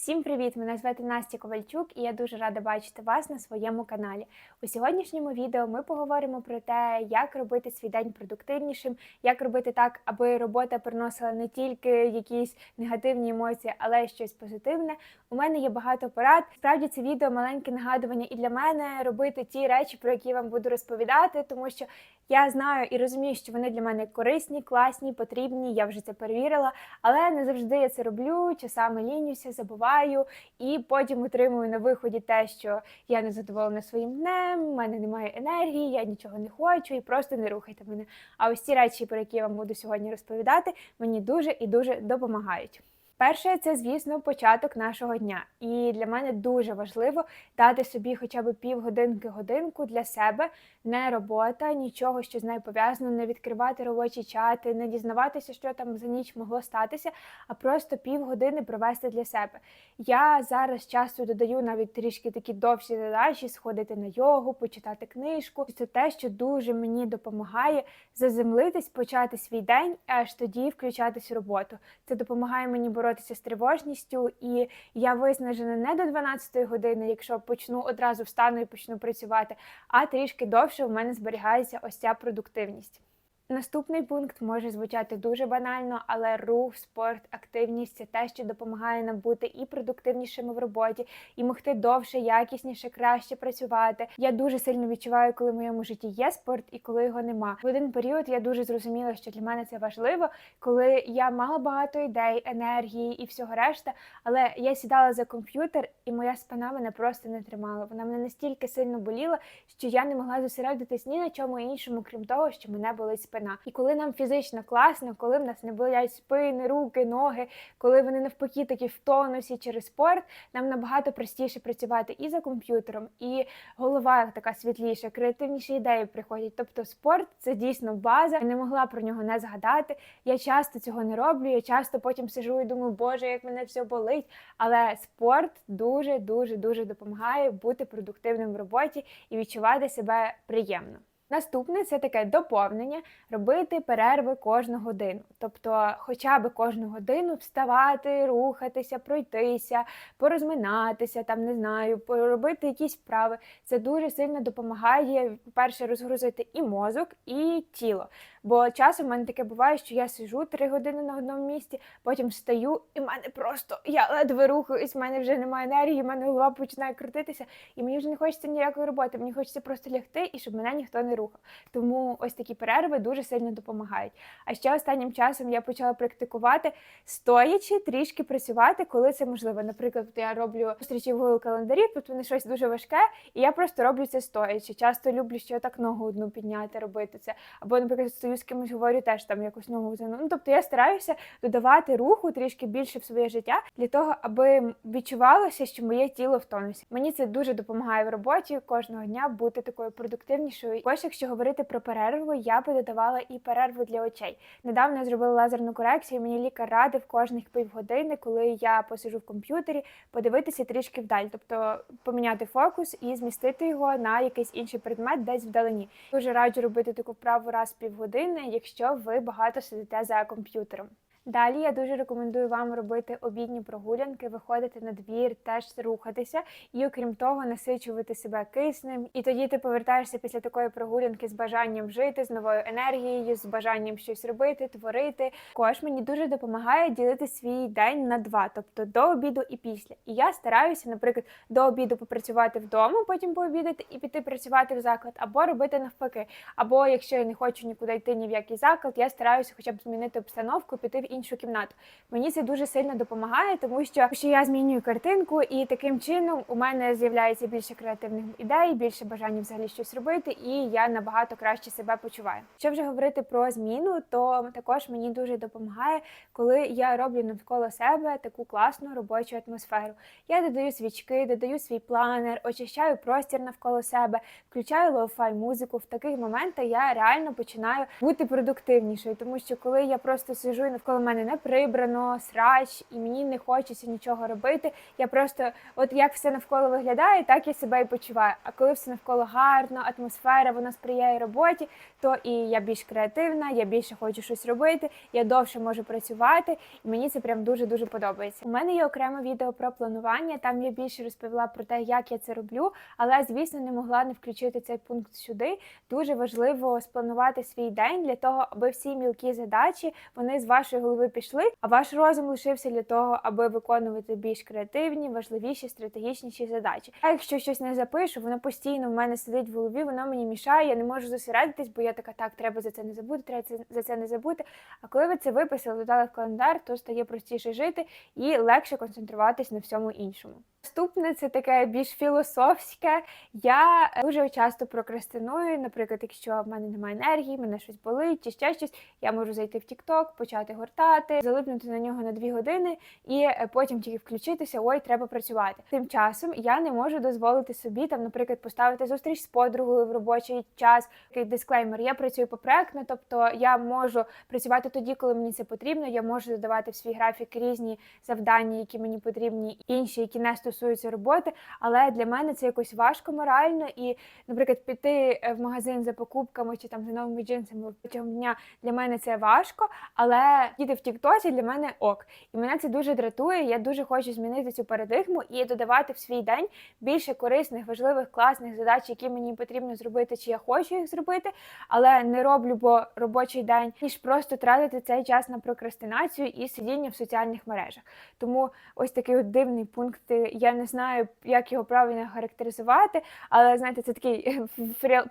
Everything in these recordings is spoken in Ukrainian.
Всім привіт! Мене звати Настя Ковальчук, і я дуже рада бачити вас на своєму каналі. У сьогоднішньому відео ми поговоримо про те, як робити свій день продуктивнішим, як робити так, аби робота приносила не тільки якісь негативні емоції, але й щось позитивне. У мене є багато порад. Справді це відео маленьке нагадування і для мене робити ті речі, про які я вам буду розповідати, тому що я знаю і розумію, що вони для мене корисні, класні, потрібні. Я вже це перевірила, але не завжди я це роблю. Часами лінюся, забуваю, і потім отримую на виході те, що я не задоволена своїм днем, у мене немає енергії, я нічого не хочу і просто не рухайте мене. А ось ці речі, про які я вам буду сьогодні розповідати, мені дуже і дуже допомагають. Перше, це, звісно, початок нашого дня. І для мене дуже важливо дати собі хоча б півгодинки-годинку для себе, не робота, нічого, що з нею пов'язано, не відкривати робочі чати, не дізнаватися, що там за ніч могло статися, а просто півгодини провести для себе. Я зараз часто додаю навіть трішки такі довші задачі, сходити на йогу, почитати книжку. Це те, що дуже мені допомагає заземлитись, почати свій день, аж тоді включатись в роботу. Це допомагає мені боротися з тривожністю, і я виснажена не до 12 години, якщо почну одразу встану і почну працювати, а трішки довше в мене зберігається ось ця продуктивність. Наступний пункт може звучати дуже банально, але рух, спорт, активність це те, що допомагає нам бути і продуктивнішими в роботі, і могти довше, якісніше, краще працювати. Я дуже сильно відчуваю, коли в моєму житті є спорт і коли його нема. В один період я дуже зрозуміла, що для мене це важливо, коли я мала багато ідей, енергії і всього решта. Але я сідала за комп'ютер, і моя спина мене просто не тримала. Вона мене настільки сильно боліла, що я не могла зосередитись ні на чому іншому, крім того, що мене болить спина. І коли нам фізично класно, коли в нас не болять спини, руки, ноги, коли вони навпаки такі в тонусі через спорт, нам набагато простіше працювати і за комп'ютером, і голова така світліша, креативніші ідеї приходять. Тобто спорт це дійсно база. Я не могла про нього не згадати. Я часто цього не роблю. Я часто потім сижу і думаю, боже, як мене все болить. Але спорт дуже дуже дуже допомагає бути продуктивним в роботі і відчувати себе приємно. Наступне це таке доповнення, робити перерви кожну годину. Тобто, хоча б кожну годину вставати, рухатися, пройтися, порозминатися, там не знаю, поробити якісь вправи. Це дуже сильно допомагає, по-перше, розгрузити і мозок, і тіло. Бо часом в мене таке буває, що я сижу три години на одному місці, потім встаю, і в мене просто я ледве рухаюсь, в мене вже немає енергії, в мене голова починає крутитися, і мені вже не хочеться ніякої роботи. Мені хочеться просто лягти і щоб мене ніхто не рухав. Тому ось такі перерви дуже сильно допомагають. А ще останнім часом я почала практикувати стоячи, трішки працювати, коли це можливо. Наприклад, я роблю зустрічі в Google календарі, тут вони щось дуже важке, і я просто роблю це стоячи. Часто люблю ще так ногу одну підняти, робити це. Або, наприклад, стою з кимось говорю, теж там якусь ногу затягну. Ну тобто я стараюся додавати руху трішки більше в своє життя для того, аби відчувалося, що моє тіло в тонусі. Мені це дуже допомагає в роботі кожного дня бути такою продуктивнішою. Ось, якщо говорити про перерву, я би додавала і перерву для очей. Недавно я зробила лазерну корекцію. Мені лікар радив кожних півгодини, коли я посижу в комп'ютері, подивитися трішки вдаль, тобто поміняти фокус і змістити його на якийсь інший предмет, десь вдалині. Дуже раджу робити таку вправу раз в півгодини, якщо ви багато сидите за комп'ютером. Далі я дуже рекомендую вам робити обідні прогулянки, виходити на двір, теж рухатися, і окрім того, насичувати себе киснем. І тоді ти повертаєшся після такої прогулянки з бажанням жити, з новою енергією, з бажанням щось робити, творити. Також мені дуже допомагає ділити свій день на два, тобто до обіду і після. І я стараюся, наприклад, до обіду попрацювати вдома, потім пообідати і піти працювати в заклад, або робити навпаки. Або якщо я не хочу нікуди йти ні в який заклад, я стараюся хоча б змінити обстановку, піти в іншу кімнату. Мені це дуже сильно допомагає, тому що, що я змінюю картинку, і таким чином у мене з'являється більше креативних ідей, більше бажання взагалі щось робити, і я набагато краще себе почуваю. Що вже говорити про зміну, то також мені дуже допомагає, коли я роблю навколо себе таку класну робочу атмосферу. Я додаю свічки, додаю свій планер, очищаю простір навколо себе, включаю лоу-фай музику. В таких моментах я реально починаю бути продуктивнішою, тому що коли я просто сижу навколо в мене не прибрано, срач, і мені не хочеться нічого робити. Я просто, от як все навколо виглядає, так я себе і почуваю. А коли все навколо гарно, атмосфера, вона сприяє роботі, то і я більш креативна, я більше хочу щось робити, я довше можу працювати, і мені це прям дуже дуже подобається. У мене є окреме відео про планування. Там я більше розповіла про те, як я це роблю, але звісно не могла не включити цей пункт сюди. Дуже важливо спланувати свій день для того, аби всі мілкі задачі вони з вашої пішли, а ваш розум лишився для того, аби виконувати більш креативні, важливіші, стратегічніші задачі. А якщо щось не запишу, воно постійно в мене сидить в голові, воно мені мішає. Я не можу зосередитись, бо я така, так, треба за це не забути, треба за це не забути. А коли ви це виписали, додали в календар, то стає простіше жити і легше концентруватись на всьому іншому. Наступне це таке більш філософське. Я е, дуже часто прокрастиную. Наприклад, якщо в мене немає енергії, мене щось болить чи ще щось, я можу зайти в TikTok, почати гортати, залипнути на нього на дві години і е, потім тільки включитися. Ой, треба працювати. Тим часом я не можу дозволити собі там, наприклад, поставити зустріч з подругою в робочий час. Такий дисклеймер. Я працюю проектно, тобто я можу працювати тоді, коли мені це потрібно. Я можу додавати в свій графік різні завдання, які мені потрібні, інші, які не стосуються роботи. Але для мене це якось важко морально. І, наприклад, піти е, в магазин за покупками чи там за новими джинсами протягом дня для мене це важко. Але діти в Тіктосі для мене ок. І мене це дуже дратує. Я дуже хочу змінити цю парадигму і додавати в свій день більше корисних, важливих, класних задач, які мені потрібно зробити, чи я хочу їх зробити, але не роблю, бо робочий день, ніж просто тратити цей час на прокрастинацію і сидіння в соціальних мережах. Тому ось такий от дивний пункт. Я не знаю, як його правильно характеризувати, але знаєте, це такі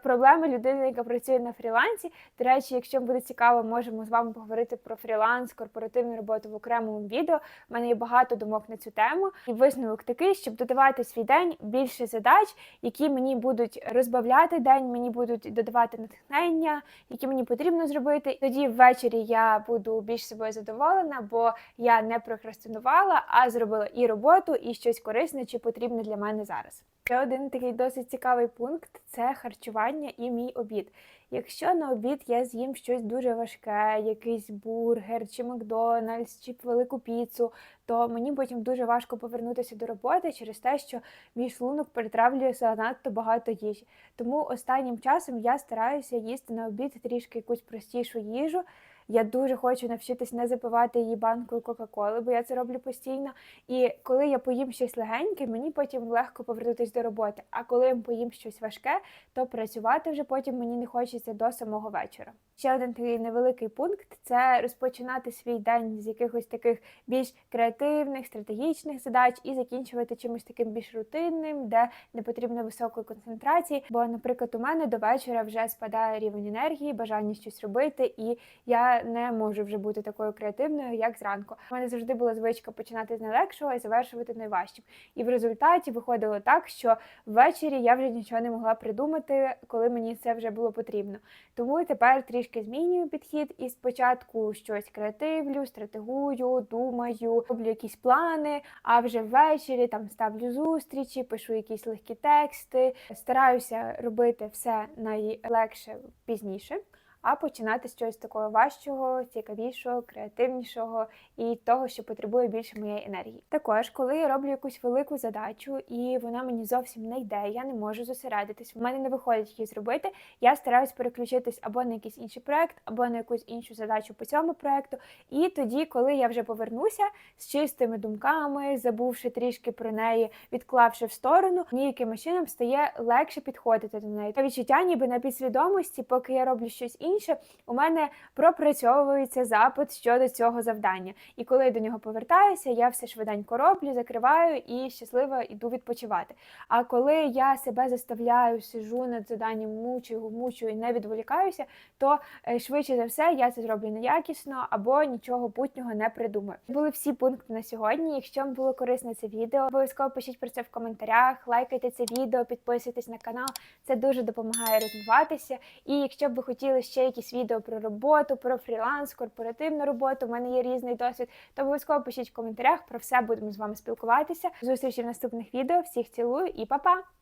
проблеми людини, яка працює на фрілансі. До речі, якщо буде цікаво, можемо з вами поговорити про фріланс, корпоративну роботу в окремому відео. У мене є багато думок на цю тему. І висновок такий, щоб додавати свій день більше задач, які мені будуть розбавляти день, мені будуть додавати натхнення, які мені потрібно зробити. Тоді ввечері я буду більш собою задоволена, бо я не прокрастинувала, а зробила і роботу, і щось корисне чи потрібне для мене зараз. Ще один такий досить цікавий пункт це харчування і мій обід. Якщо на обід я з'їм щось дуже важке, якийсь бургер, чи Макдональдс, чи велику піцу, то мені потім дуже важко повернутися до роботи через те, що мій шлунок перетравлює занадто багато їжі. Тому останнім часом я стараюся їсти на обід трішки якусь простішу їжу. Я дуже хочу навчитись не запивати її банкою Кока-Коли, бо я це роблю постійно. І коли я поїм щось легеньке, мені потім легко повернутися до роботи. А коли я поїм щось важке, то працювати вже потім мені не хочеться до самого вечора. Ще один такий невеликий пункт це розпочинати свій день з якихось таких більш креативних, стратегічних задач і закінчувати чимось таким більш рутинним, де не потрібно високої концентрації. Бо, наприклад, у мене до вечора вже спадає рівень енергії, бажання щось робити, і я не можу вже бути такою креативною, як зранку. У мене завжди була звичка починати з найлегшого і завершувати найважчим. І в результаті виходило так, що ввечері я вже нічого не могла придумати, коли мені це вже було потрібно. Тому тепер трішки змінюю підхід і спочатку щось креативлю, стратегую, думаю, роблю якісь плани, а вже ввечері там ставлю зустрічі, пишу якісь легкі тексти, стараюся робити все найлегше пізніше а починати з чогось такого важчого, цікавішого, креативнішого і того, що потребує більше моєї енергії. Також, коли я роблю якусь велику задачу і вона мені зовсім не йде, я не можу зосередитись, в мене не виходить її зробити. Я стараюсь переключитись або на якийсь інший проект, або на якусь іншу задачу по цьому проекту. І тоді, коли я вже повернуся з чистими думками, забувши трішки про неї, відклавши в сторону, мені якимось чином стає легше підходити до неї. Та відчуття, ніби на підсвідомості, поки я роблю щось інше інше, у мене пропрацьовується запит щодо цього завдання. І коли я до нього повертаюся, я все швиденько роблю, закриваю і щасливо йду відпочивати. А коли я себе заставляю, сижу над заданням, мучу, мучу і не відволікаюся, то е, швидше за все я це зроблю неякісно або нічого путнього не придумаю. Були всі пункти на сьогодні. Якщо вам було корисне це відео, обов'язково пишіть про це в коментарях, лайкайте це відео, підписуйтесь на канал. Це дуже допомагає розвиватися. І якщо б ви хотіли ще ще якісь відео про роботу, про фріланс, корпоративну роботу. У мене є різний досвід. То обов'язково пишіть в коментарях. Про все будемо з вами спілкуватися. Зустрічі в наступних відео. Всіх цілую і па-па!